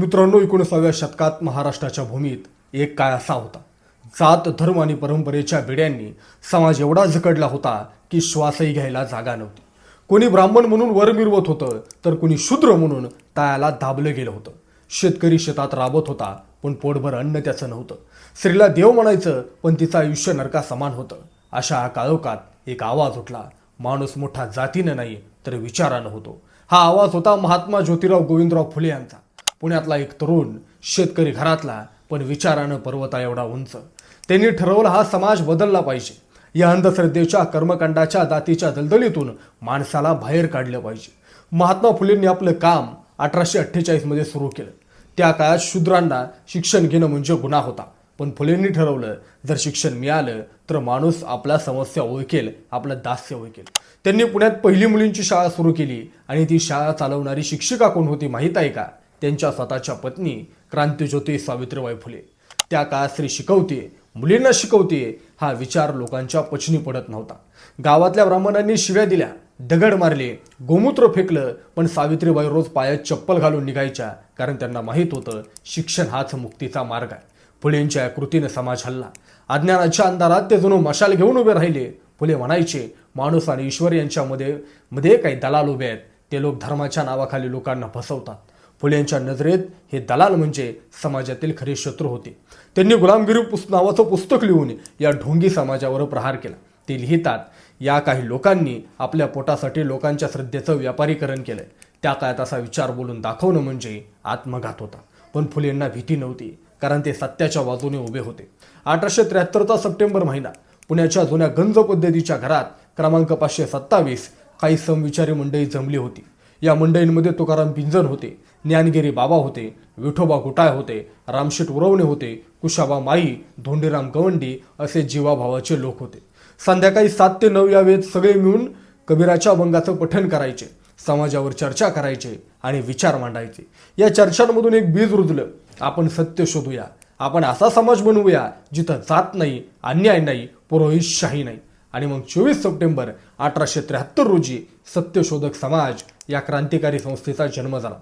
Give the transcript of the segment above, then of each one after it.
मित्रांनो एकोणीसाव्या शतकात महाराष्ट्राच्या भूमीत एक काळ असा होता. जात धर्म आणि परंपरेच्या बेड्यांनी समाज एवढा झकडला होता की श्वासही घ्यायला जागा नव्हती. कोणी ब्राह्मण म्हणून वर मिरवत होतं तर कोणी शूद्र म्हणून तायाला दाबलं गेलं होतं. शेतकरी शेतात राबत होता पण पोटभर अन्न त्याचं नव्हतं. स्त्रीला देव म्हणायचं पण तिचं आयुष्य नरका समान होतं. अशा काळोखात एक आवाज उठला. माणूस मोठा जातीनं नाही तर विचारानं होतो. हा आवाज होता महात्मा ज्योतिराव गोविंदराव फुले यांचा. पुण्यातला एक तरुण शेतकरी घरातला पण विचारानं पर्वता एवढा उंच. त्यांनी ठरवलं हा समाज बदलला पाहिजे. या अंधश्रद्धेच्या कर्मकांडाच्या दातीच्या दलदलीतून माणसाला बाहेर काढलं पाहिजे. महात्मा फुलेंनी आपलं काम अठराशे अठ्ठेचाळीसमध्ये सुरू केलं. त्या काळात शूद्रांना शिक्षण घेणं म्हणजे गुन्हा होता. पण फुलेंनी ठरवलं जर शिक्षण मिळालं तर माणूस आपल्या समस्या ओळखेल आपलं दास्य ओळखेल. त्यांनी पुण्यात पहिली मुलींची शाळा सुरू केली. आणि ती शाळा चालवणारी शिक्षिका कोण होती माहीत आहे का? त्यांच्या स्वतःच्या पत्नी क्रांतिज्योती सावित्रीबाई फुले. त्या काळात स्त्री शिकवते मुलींना शिकवते हा विचार लोकांच्या पचनी पडत नव्हता. गावातल्या ब्राह्मणांनी शिव्या दिल्या दगड मारले गोमूत्र फेकलं पण सावित्रीबाई रोज पायात चप्पल घालून निघायच्या कारण त्यांना माहीत होतं शिक्षण हाच मुक्तीचा मार्ग आहे. फुलेंच्या या कृतीनं समाज हल्ला. अज्ञानाच्या अंधारात ते जणू मशाल घेऊन उभे राहिले. फुले म्हणायचे माणूस आणि ईश्वर यांच्यामध्ये मध्ये काही दलाल उभे आहेत. ते लोक धर्माच्या नावाखाली लोकांना फसवतात. फुलेंच्या नजरेत हे दलाल म्हणजे समाजातील खरे शत्रू होते. त्यांनी गुलामगिरी पुस नावाचं पुस्तक लिहून या ढोंगी समाजावर प्रहार केला. ते लिहितात या काही लोकांनी आपल्या पोटासाठी लोकांच्या श्रद्धेचं व्यापारीकरण केलंय. त्या काळात असा विचार बोलून दाखवणं म्हणजे आत्मघात होता. पण फुलेंना भीती नव्हती कारण ते सत्याच्या बाजूने उभे होते. अठराशे त्र्याहत्तरचा सप्टेंबर महिना पुण्याच्या जुन्या गंज पद्धतीच्या घरात क्रमांक पाचशे सत्तावीस काही समविचारी मंडळी जमली होती. या मंडळींमध्ये तुकाराम पिंजन होते ज्ञानगिरी बाबा होते विठोबा गुटाय होते रामशेठ उरवणे होते कुशाबा माई धोंडीराम गवंडी असे जीवाभावाचे लोक होते. संध्याकाळी सात ते नऊ या वेळेत सगळे मिळून कबीराच्या अभंगाचं पठण करायचे समाजावर चर्चा करायचे आणि विचार मांडायचे. या चर्चांमधून एक बीज रुजलं. आपण सत्य शोधूया. आपण असा समाज बनवूया जिथं जात नाही अन्याय नाही पुरोहितशाही नाही. आणि मग चोवीस सप्टेंबर अठराशे त्र्याहत्तर रोजी सत्यशोधक समाज या क्रांतिकारी संस्थेचा जन्म झाला.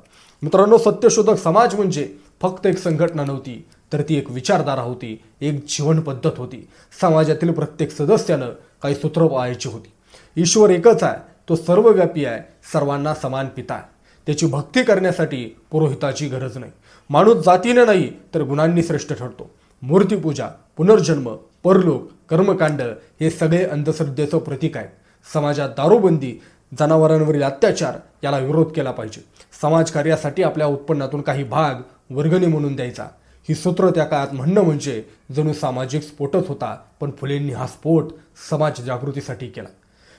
मित्रांनो सत्यशोधक समाज म्हणजे फक्त एक संघटना नव्हती तर ती एक विचारधारा होती एक जीवन पद्धत होती. समाजातील प्रत्येक सदस्यानं काही सूत्र पाहायची होती. ईश्वर एकच आहे तो सर्वव्यापी आहे सर्वांना समान पिता आहे. त्याची भक्ती करण्यासाठी पुरोहिताची गरज नाही. माणूस जातीने नाही तर गुणांनी श्रेष्ठ ठरतो. मूर्तीपूजा पुनर्जन्म परलोक कर्मकांड हे सगळे अंधश्रद्धेचं प्रतीक आहे समाजात दारूबंदी जनावरांवरील अत्याचार याला विरोध केला पाहिजे. समाजकार्यासाठी आपल्या उत्पन्नातून काही भाग वर्गणी म्हणून द्यायचा. ही सूत्र त्या काळात म्हणणं म्हणजे जणू सामाजिक स्फोटच होता पण फुलेंनी हा स्फोट समाज जागृतीसाठी केला.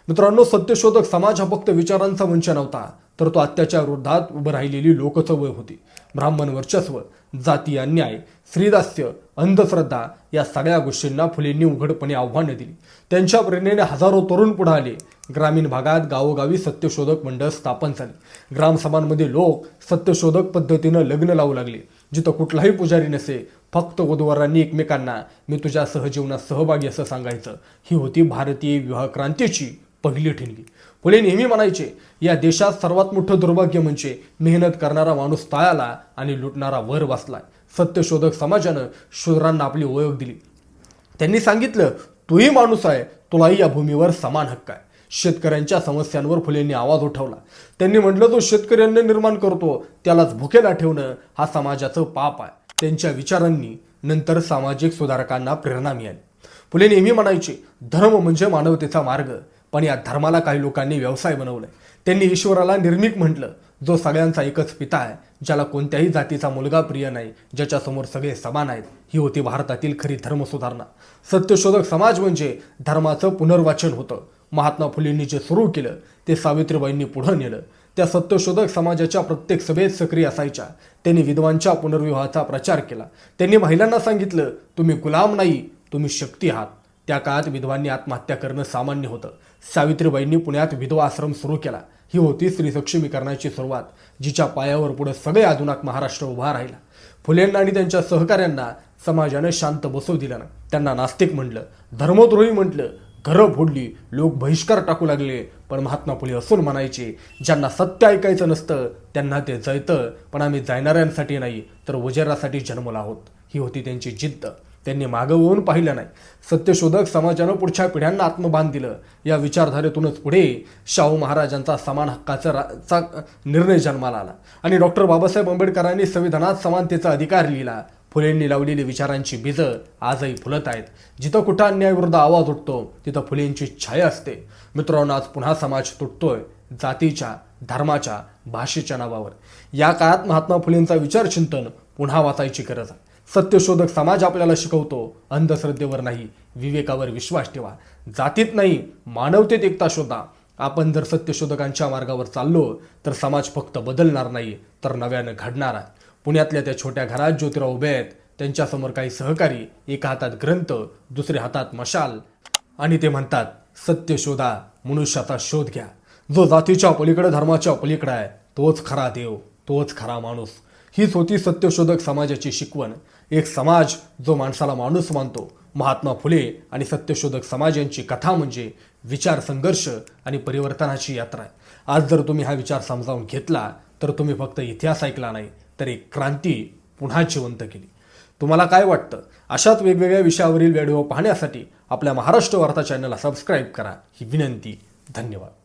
मित्रांनो सत्यशोधक समाज हा फक्त विचारांचा मंच नव्हता तर तो अत्याचार विरोधात उभं राहिलेली लोकचळवळ होती. ब्राह्मण वर्चस्व जाती अन्याय श्रीदास्य अंधश्रद्धा या सगळ्या गोष्टींना फुलेंनी उघडपणे आव्हानं दिली. त्यांच्या प्रेरणेने हजारो तरुण पुढे आले ग्रामीण भागात गावोगावी सत्यशोधक मंडळ स्थापन झाले. ग्रामसभांमध्ये लोक सत्यशोधक पद्धतीनं लग्न लावू लागले. जिथं कुठलाही पुजारी नसे फक्त वधूवरांनी एकमेकांना मी तुझ्या सहजीवनात सहभागी असं सांगायचं. ही होती भारतीय विवाह क्रांतीची पहिली ठिणगी. फुले नेहमी म्हणायचे या देशात सर्वात मोठं दुर्भाग्य म्हणजे मेहनत करणारा माणूस तळाला आणि लुटणारा वर बसलाय सत्यशोधक समाजानं शूद्रांना आपली ओळख दिली. त्यांनी सांगितलं तूही माणूस आहे तुलाही या भूमीवर समान हक्क आहे. शेतकऱ्यांच्या समस्यांवर फुलेंनी आवाज उठवला. त्यांनी म्हटलं तो शेतकऱ्यांना निर्माण करतो त्यालाच भुकेला ठेवणं हा समाजाचं पाप आहे. त्यांच्या विचारांनी नंतर सामाजिक सुधारकांना प्रेरणा मिळाली. फुले नेहमी म्हणायचे धर्म म्हणजे मानवतेचा मार्ग पण या धर्माला काही लोकांनी व्यवसाय बनवलाय. त्यांनी ईश्वराला निर्मिक म्हटलं जो सगळ्यांचा एकच पिता आहे ज्याला कोणत्याही जातीचा मुलगा प्रिय नाही ज्याच्यासमोर सगळे समान आहेत ही होती भारतातील खरी धर्मसुधारणा. सत्यशोधक समाज म्हणजे धर्माचं पुनर्वाचन होतं. महात्मा फुलेंनी जे सुरू केलं ते सावित्रीबाईंनी पुढं नेलं. त्या सत्यशोधक समाजाच्या प्रत्येक सभेत सक्रिय असायच्या. त्यांनी विधवांच्या पुनर्विवाहाचा प्रचार केला. त्यांनी महिलांना सांगितलं तुम्ही गुलाम नाही तुम्ही शक्ती आहात. त्या काळात विधवांनी आत्महत्या करणं सामान्य होतं. सावित्रीबाईंनी पुण्यात विधवा आश्रम सुरू केला. ही होती स्त्री सक्षमीकरणाची सुरुवात जिच्या पायावर पुढे सगळे आधुनिक महाराष्ट्र उभा राहिला. फुलेंना आणि त्यांच्या सहकाऱ्यांना समाजाने शांत बसवू दिलं ना त्यांना नास्तिक म्हटलं धर्मद्रोही म्हटलं घरं फोडली लोक बहिष्कार टाकू लागले. पण महात्मा फुले असून म्हणायचे ज्यांना सत्य ऐकायचं नसतं त्यांना ते जळतं. पण आम्ही जाणाऱ्यांसाठी नाही तर वजेरासाठी जन्मला आहोत. ही होती त्यांची जिद्द. त्यांनी मागं होऊन पाहिलं नाही. सत्यशोधक समाजानं पुढच्या पिढ्यांना आत्मबान दिलं. या विचारधारेतूनच पुढे शाहू महाराजांचा समान हक्काचा रा- चा निर्णय जन्माला आला. आणि डॉक्टर बाबासाहेब आंबेडकरांनी संविधानात समानतेचा अधिकार लिहिला. फुलेंनी लावलेली विचारांची बीजं आजही फुलत आहेत. जिथं कुठं अन्यायाविरुद्ध आवाज उठतो तिथं फुलेंची छाया असते. मित्रांनो आज पुन्हा समाज तुटतोय जातीच्या धर्माच्या भाषेच्या नावावर. या काळात महात्मा फुलेंचा विचार चिंतन पुन्हा वाचायची गरज आहे. सत्यशोधक समाज आपल्याला शिकवतो अंधश्रद्धेवर नाही विवेकावर विश्वास ठेवा. जातीत नाही मानवतेत एकता शोधा. आपण जर सत्यशोधकांच्या मार्गावर चाललो तर समाज फक्त बदलणार नाही तर नव्यानं घडणार आहे. पुण्यातल्या त्या छोट्या घरात ज्योतिराव उभे आहेत. त्यांच्यासमोर काही सहकारी एका हातात ग्रंथ दुसऱ्या हातात मशाल. आणि ते म्हणतात सत्य शोधा मनुष्याचा शोध घ्या. जो जातीच्या पलीकडे धर्माच्या पलीकडे आहे तोच खरा देव तोच खरा माणूस. हीच होती सत्यशोधक समाजाची शिकवण. एक समाज जो माणसाला माणूस मानतो. महात्मा फुले आणि सत्यशोधक समाज यांची कथा म्हणजे विचार संघर्ष आणि परिवर्तनाची यात्रा आहे. आज जर तुम्ही हा विचार समजावून घेतला तर तुम्ही फक्त इतिहास ऐकला नाही तर एक क्रांती पुन्हा जिवंत केली. तुम्हाला काय वाटतं? अशाच वेगवेगळ्या विषयावरील व्हिडिओ पाहण्यासाठी आपल्या महाराष्ट्र वार्ता चॅनलला सबस्क्राईब करा. ही विनंती. धन्यवाद.